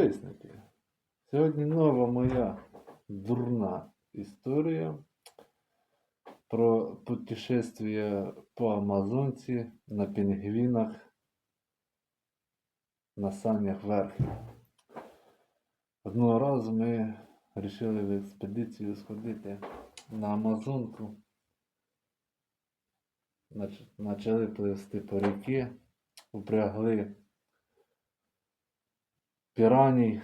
підписники. Сьогодні нова моя дурна історія про путешествие по Амазонці на пінгвінах на санях верхи. Одного разу ми вирішили в експедицію сходити на Амазонку. Почали пливсти по ріки, упрягли піраній,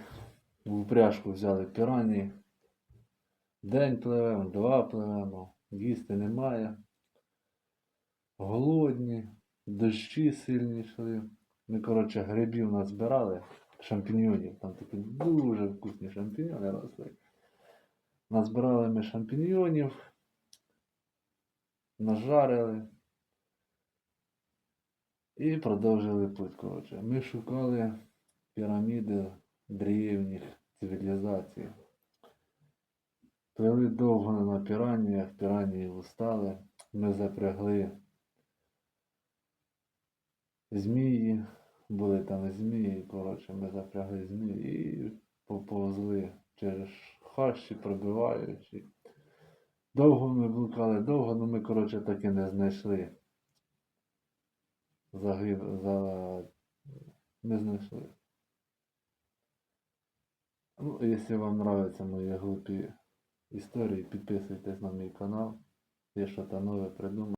в упряжку взяли піраній. День пливемо, два пливемо, їсти немає. Голодні, дощі сильні йшли. Ми, коротше, грибів назбирали, шампіньйонів. Там такі дуже вкусні шампіньйони росли. Назбирали ми шампіньйонів, нажарили і продовжили путь. Коротше. Ми шукали піраміди древніх цивілізацій. Плили довго на піраніях, піранії устали. Ми запрягли змії, були там змії, коротше, ми запрягли змії і поповзли через хащі, пробиваючи. Довго ми блукали, довго, але ми, коротше, так і не знайшли. Загиб... За... Не знайшли. Ну, якщо вам нравятся мої глупі історії, підписуйтесь на мій канал. Я щось нове придумав.